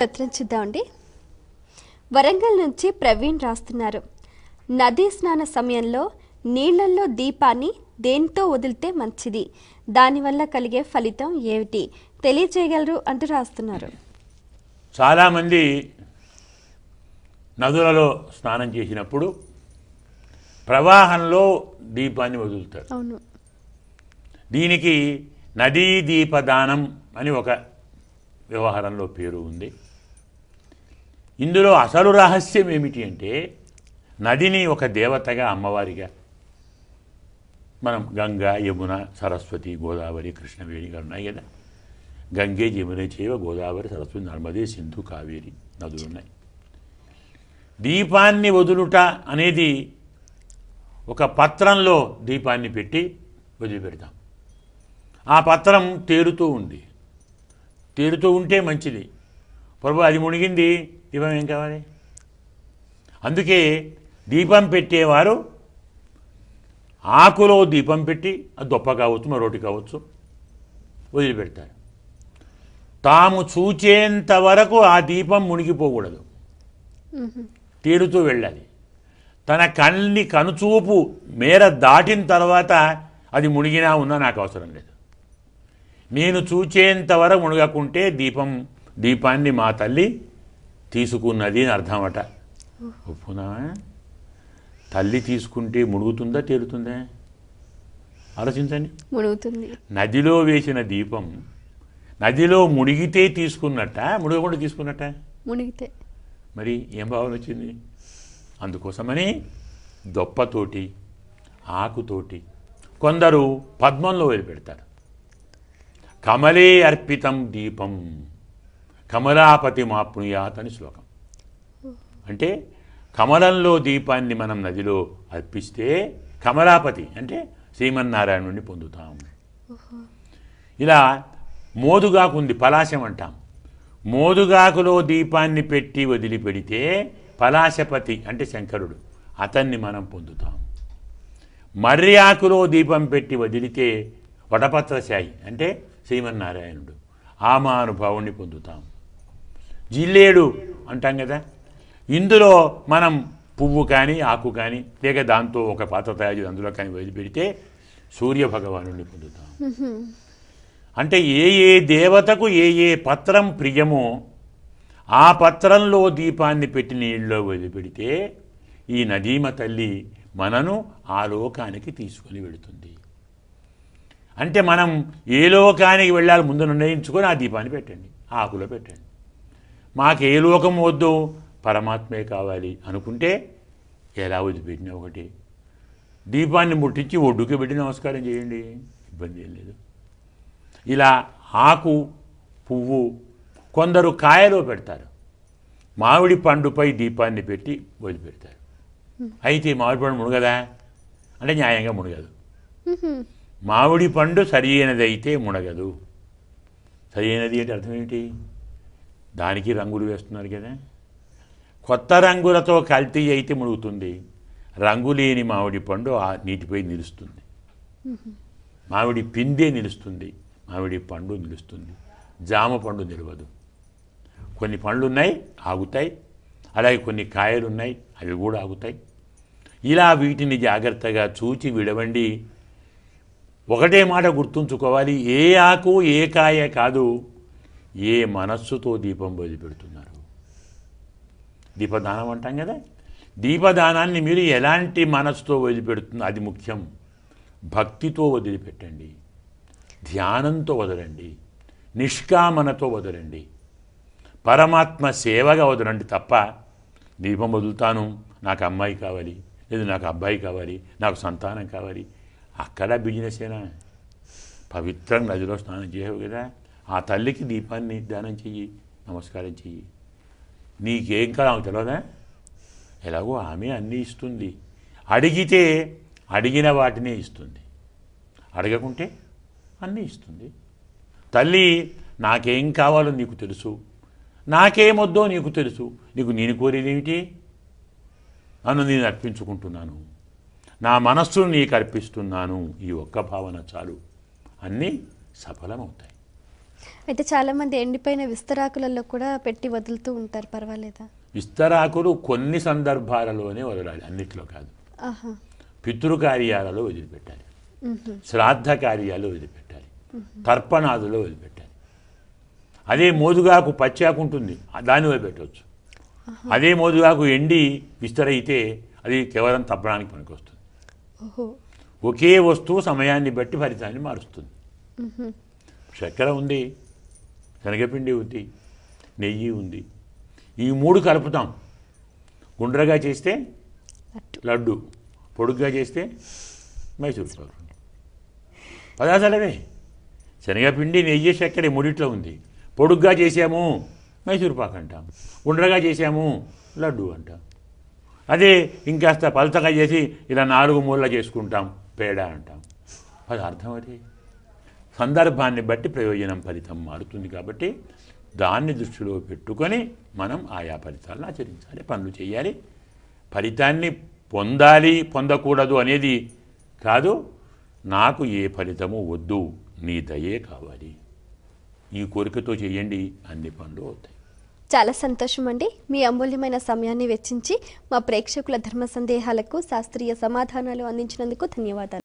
పత్రం చూద్దామండి వరంగల్ నుంచి ప్రవీణ్ రాస్తున్నారు. నదీ స్నాన సమయంలో నీళ్ళలో దీపాన్ని దేంతో వదిలితే మంచిది? దానివల్ల కలిగే ఫలితం ఏమిటి? తెలియజేయగలరు అంటూ రాస్తున్నారు. చాలామంది నదులలో స్నానం చేసినప్పుడు ప్రవాహంలో దీపాన్ని వదులుతారు. అవును. దీనికి నదీ దీపదానం అని ఒక వ్యవహారంలో పేరు ఉంది. ఇందులో అసలు రహస్యం ఏమిటి అంటే నదిని ఒక దేవతగా అమ్మవారిగా మనం గంగా యమున సరస్వతి గోదావరి కృష్ణవేణిగా ఉన్నాయి కదా? గంగే యమున చేవ గోదావరి సరస్వతి నర్మదే సింధు కావేరి నదులు ఉన్నాయి. దీపాన్ని వదులుట అనేది ఒక పత్రంలో దీపాన్ని పెట్టి వదిలిపెడతాం. ఆ పత్రం తేలుతూ ఉంది. తేలుతూ ఉంటే మంచిది. ప్రభు అది మునిగింది. దీపం ఏం కావాలి? అందుకే దీపం పెట్టేవారు ఆకులో దీపం పెట్టి అది దొప్ప కావచ్చు మరొకటి కావచ్చు వదిలిపెడతారు. తాము చూచేంత వరకు ఆ దీపం మునిగిపోకూడదు. తేలుతూ వెళ్ళాలి. తన కళ్ళని కనుచూపు మేర దాటిన తర్వాత అది మునిగినా ఉన్నా నాకు అవసరం లేదు. నేను చూచేంత వరకు మునగకుంటే దీపం దీపాన్ని మా తల్లి తీసుకున్నది అని అర్థమట. ఒప్పుకున్నావా తల్లి తీసుకుంటే మునుగుతుందా తేలుతుందా? ఆలోచించండి. మునుగుతుంది. నదిలో వేసిన దీపం నదిలో మునిగితే తీసుకున్నట్ట మునగకుండా తీసుకున్నట్ట? మునిగితే. మరి ఏం భావన వచ్చింది? అందుకోసమని దొప్పతోటి ఆకుతోటి కొందరు పద్మంలో వదిలిపెడతారు. కమలే అర్పితం దీపం. కమలాపతి మాప్నుయాత్ అని శ్లోకం. అంటే కమలంలో దీపాన్ని మనం నదిలో అర్పిస్తే కమలాపతి అంటే శ్రీమన్నారాయణుడిని పొందుతాం ఇలా మోదుగాకు ఉంది పలాశం అంటాం. మోదుగాకులో దీపాన్ని పెట్టి వదిలిపెడితే పలాశపతి అంటే శంకరుడు అతన్ని మనం పొందుతాం మర్యాకులో దీపం పెట్టి వదిలితే వటపత్రశాయి అంటే శ్రీమన్నారాయణుడు ఆమానుభావుణ్ణి పొందుతాం జిల్లేడు అంటాం కదా. ఇందులో మనం పువ్వు కానీ ఆకు కానీ లేక దాంతో ఒక పాత్ర తయారు చేసి అందులో కానీ వదిలిపెడితే సూర్య భగవానుడిని పొందుతాం. అంటే ఏ ఏ దేవతకు ఏ ఏ పత్రం ప్రియమో ఆ పత్రంలో దీపాన్ని పెట్టి నీళ్ళలో వదిలిపెడితే ఈ నదీమ తల్లి మనను ఆ లోకానికి తీసుకొని వెళుతుంది. అంటే మనం ఏ లోకానికి వెళ్ళాలి ముందు నిర్ణయించుకొని ఆ దీపాన్ని పెట్టండి ఆకులో పెట్టండి. మాకు ఏ లోకం వద్దు పరమాత్మే కావాలి అనుకుంటే ఎలా వదిలిపెట్టినా ఒకటి. దీపాన్ని ముట్టించి ఒడ్డుకి పెట్టి నమస్కారం చేయండి. ఇబ్బంది ఏం లేదు. ఇలా ఆకు పువ్వు కొందరు కాయలో పెడతారు. మామిడి పండుపై దీపాన్ని పెట్టి వదిలిపెడతారు. అయితే మామిడి పండు మునగదా? అంటే న్యాయంగా మునగదు. మామిడి పండు సరి అయినదైతే మునగదు. సరి అయినది అంటే అర్థం ఏంటి? దానికి రంగులు వేస్తున్నారు కదా. కొత్త రంగులతో కల్తీ అయితే మునుగుతుంది. రంగు లేని మామిడి పండు ఆ నీటిపై నిలుస్తుంది. మామిడి పిందే నిలుస్తుంది. మామిడి పండు నిలుస్తుంది. జామ పండు నిలవదు. కొన్ని పండ్లు ఉన్నాయి ఆగుతాయి. అలాగే కొన్ని కాయలు ఉన్నాయి అవి కూడా ఆగుతాయి. ఇలా వీటిని జాగ్రత్తగా చూచి విడవండి. ఒకటే మాట గుర్తుంచుకోవాలి. ఏ ఆకు ఏ కాయ కాదు. ఏ మనస్సుతో దీపం వదిలిపెడుతున్నారు? దీపదానం అంటాం కదా? దీపదానాన్ని మీరు ఎలాంటి మనస్సుతో వదిలిపెడుతుంది అది ముఖ్యం. భక్తితో వదిలిపెట్టండి. ధ్యానంతో వదలండి. నిష్కామనతో వదలండి. పరమాత్మ సేవగా వదలండి తప్ప దీపం వదులుతాను. నాకు అమ్మాయి కావాలి లేదు నాకు అబ్బాయి కావాలి నాకు సంతానం కావాలి. అక్కడ బిజినెసేనా పవిత్రంగా నదిలో స్నానం చేయవు కదా? ఆ తల్లికి దీపాన్ని దానం చెయ్యి నమస్కారం చెయ్యి. నీకేం కాదు ఆమెకు తెలియదా ఎలాగో ఆమె అన్నీ ఇస్తుంది. అడిగితే అడిగిన వాటినే ఇస్తుంది. అడగకుంటే అన్నీ ఇస్తుంది. తల్లి నాకేం కావాలో నీకు తెలుసు. నాకేమొద్దో నీకు తెలుసు. నీకు నేను కోరేదేమిటి నన్ను నేను అర్పించుకుంటున్నాను. నా మనస్సును నీకు అర్పిస్తున్నాను. ఈ ఒక్క భావన చాలు. అన్నీ సఫలమవుతాయి. అయితే చాలా మంది ఎండిపోయిన విస్తరాకులలో కూడా పెట్టి వదులుతూ ఉంటారు పర్వాలేదా? విస్తరాకులు కొన్ని సందర్భాలలోనే వదలాలి అన్నిట్లో కాదు. ఆహా. పితృకార్యాలలో వదిలిపెట్టాలి. మ్హూ. శ్రాద్ధ కార్యాలు వదిలిపెట్టాలి. తర్పణాదులో వదిలిపెట్టాలి. అదే మోదుగాకు పచ్చాకు ఉంటుంది దాన్ని వదిలిపెట్టవచ్చు. అదే మోదుగాకు ఎండి విస్తరైతే అది కేవలం తప్పడానికి పనికొస్తుంది. ఓహో. ఒకే వస్తువు సమయాన్ని బట్టి ఫలితాన్ని మారుస్తుంది. చక్కెర ఉంది శనగపిండి ఉంది నెయ్యి ఉంది. ఈ మూడు కలుపుతాం. గుండ్రగా చేస్తే లడ్డు. పొడుగ్గా చేస్తే మైసూర్ పాకు. పదార్థాలవే శనగపిండి నెయ్యి చక్కెర మూడిట్లో ఉంది. పొడుగ్గా చేసాము మైసూర్ పాకు అంటాం. గుండ్రగా చేసాము లడ్డు అంటాం. అదే ఇంకాస్త పలచగా చేసి ఇలా నాలుగు మూల చేసుకుంటాం పేడ అంటాం. పదార్థం అది. సందర్భాన్ని బట్టి ప్రయోజనం ఫలితం మారుతుంది కాబట్టి దాన్ని దృష్టిలో పెట్టుకొని మనం ఆయా ఫలితాలను ఆచరించాలి పనులు చేయాలి. ఫలితాన్ని పొందాలి పొందకూడదు అనేది కాదు నాకు ఏ ఫలితము వద్దు నీ దయే కావాలి. ఈ కోరికతో చేయండి అన్ని పనులు అవుతాయి. చాలా సంతోషం అండి మీ అమూల్యమైన సమయాన్ని వెచ్చించి మా ప్రేక్షకుల ధర్మ సందేహాలకు శాస్త్రీయ సమాధానాలు అందించినందుకు ధన్యవాదాలు.